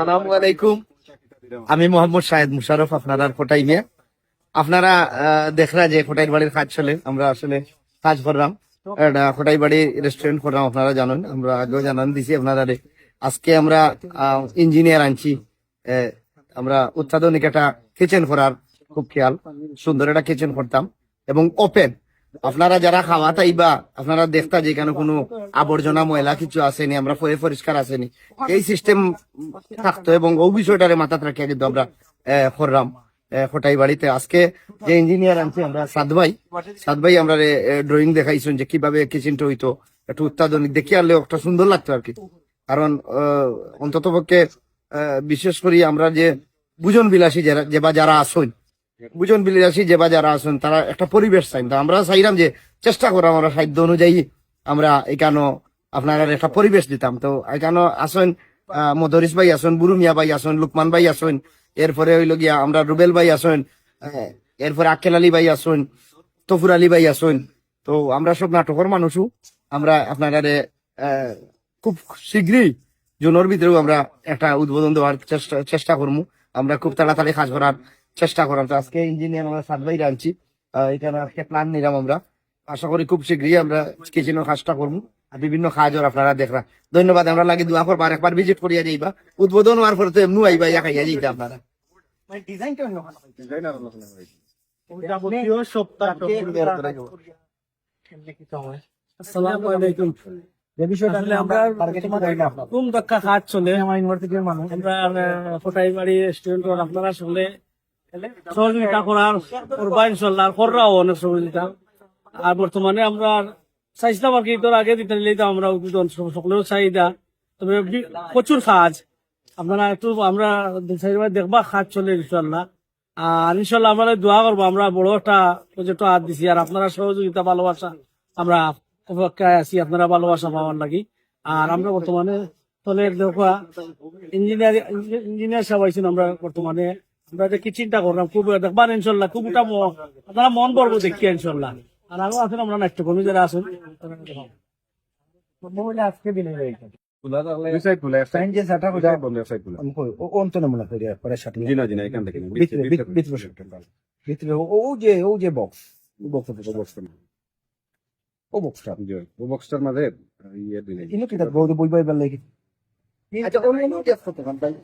আলাইকুম। আমি মোহাম্মদ শাহেদ মুশারফ, আপনারা কোটাই নিয়ে? আপনারা দেখরা যে কোটাই বাড়ির কাজ চলে, আমরা আসলে কাজ করলাম। কোটাই বাড়ি রেস্টুরেন্ট করলাম, আপনারা জানেন, আমরা আগেও জানান দিছি আপনারা আজকে আমরা ইঞ্জিনিয়ার আনছি। আমরা অত্যাধুনিক একটা কিচেন করার খুব খেয়াল। সুন্দর একটা কিচেন করতাম। এবং ওপেন আপনারা যারা খাওয়া তাইবা, আপনারা দেখতা যে এখানে কোনো আবর্জনা, ময়লা কিছু আসেনি, আমরা পরে পরিষ্কার আসেনি। এই সিস্টেম থাকতো এবং ওই বিষয়টারে মাথাত রাখিয়া কিন্তু আমরা করলাম। খোটাই বাড়িতে আজকে যে ইঞ্জিনিয়ার আনছি আমরা, সাদ ভাই। সাদ ভাই আমরা ড্রয়িং দেখাইছেন যে কীভাবে কিচেনটা হইতো। একটু অত্যাধুনিক দেখি আনলে একটা সুন্দর লাগতো আর কি। কারণ অন্তত পক্ষে বিশেষ করে আমরা যে বুজন বিলাসী যারা বা যারা আসুন বুজন বিলাসী যে বা যারা আসুন তারা একটা পরিবেশ চাই। আমরা চাইলাম যে চেষ্টা করাম আমরা সাধ্য অনুযায়ী আমরা এখানে আপনার একটা পরিবেশ দিতাম। তো এখানে আসুন আহ, মদরিস ভাই আসুন বুরুমিয়া ভাই আসুন লুকমান ভাই আসুন এরপরে হইল গিয়া আমরা রুবেল ভাই আসুন এরপরে আকেল আলী ভাই আসুন তফুর আলী ভাই আসুন। তো আমরা সব নাটকের মানুষও আমরা আপনারা খুব শীঘ্রই জুনের ভিতরেও আমরা একটা উদ্বোধন দেওয়ার চেষ্টা চেষ্টা করব আমরা খুব তাড়াতাড়ি কাজ করার চেষ্টা করার তো আজকে ইঞ্জিনিয়ার আমরা সাত ভাই আনছি। এখানে আজকে প্ল্যান নিলাম আমরা। আশা করি খুব শীঘ্রই আমরা কিচেনের কাজটা করব। আর বিভিন্ন কাজও আপনারা দেখরা। ধন্যবাদ আমরা লাগে দোয়া করব। আর একবার ভিজিট করিয়া যাইবা। উদ্বোধন হওয়ার পরে তো এমনি আইবা ইয়া খাইয়া যাইতে আপনারা। আসসালামু আলাইকুম। আমরা রেস্টুরেন্ট আপনারা শুনলে সহযোগিতা করার কররাও অনেক সহযোগিতা আর বর্তমানে আমরা চাইছিলাম আর কি তোর আগে দিতে আমরা চাহিদা। তবে প্রচুর কাজ। আপনারা একটু আমরা দেখবা চলে ইনশাল্লাহ আর ইনশাল্লাহ আমরা দোয়া করব, আমরা বড় একটা প্রজেক্ট হাত দিছি। আর আপনারা সহযোগিতা, ভালোবাসা আমরা অপেক্ষায় আছি। আপনারা ভালোবাসা পাওয়ার লাগি। আর আমরা বর্তমানে তলে দেখা ইঞ্জিনিয়ার ইঞ্জিনিয়ার আইছেন আমরা বর্তমানে। আমরা যে কি চিন্তা করলাম খুব দেখবার ইনশাল্লাহ খুব ওটা আপনারা মন করব দেখি ইনশাল্লাহ। আর আরও আছেন আমরা নাট্যকর্মী যারা আছেন। আজকে দিলে Website খোলা, website- সাইন যে সাটা কোজা website বন্ধ, website খোলা। অন্ত নমুনা করে পরে সাটি জি না, জি না, এখান থেকে না। ভিতরে ভিতরে- ভিতরে সেক্টর ভিতরে ও ও যে ও যে বক্স ও বক্স ও বক্সটা ও boxটার মাঝে ইয়ে দিলে। ইনো কি বই বই বেল লাগি আচ্ছা অন্য অন্য করতে পারেন ভাই।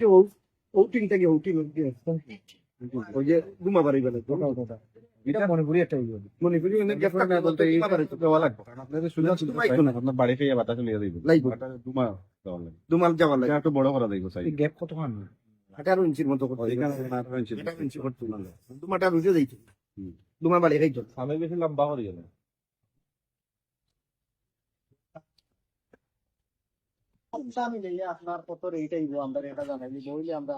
যে ওটিং থেকে ওটিং ওই যে দুমা বাড়ি বেলা এটা মনিপুরি একটা ইয়ে মণিপুরি মানে গ্যাস না বলতে এই দেওয়া লাগবে। কারণ আপনাদের সুযোগ সুবিধা দুমাই না, আপনার বাড়ি থেকে বাতাস লিয়ে দিবে। লাইবো। দুমা দেওয়া লাগবে। দুমাল যাওয়ার লাগে একটু বড় করা যাইবো size। গ্যাপ কত খান আঠারো ইঞ্চির মতো করতে আঠারো ইঞ্চি। করতে দুমাটা রুজে যাইতে দুমা বাড়ি খাইতো আমি বেশি লম্বা করে গেলে আপনার কত রেট আইবো আমরা এটা জানাই বইলে আমরা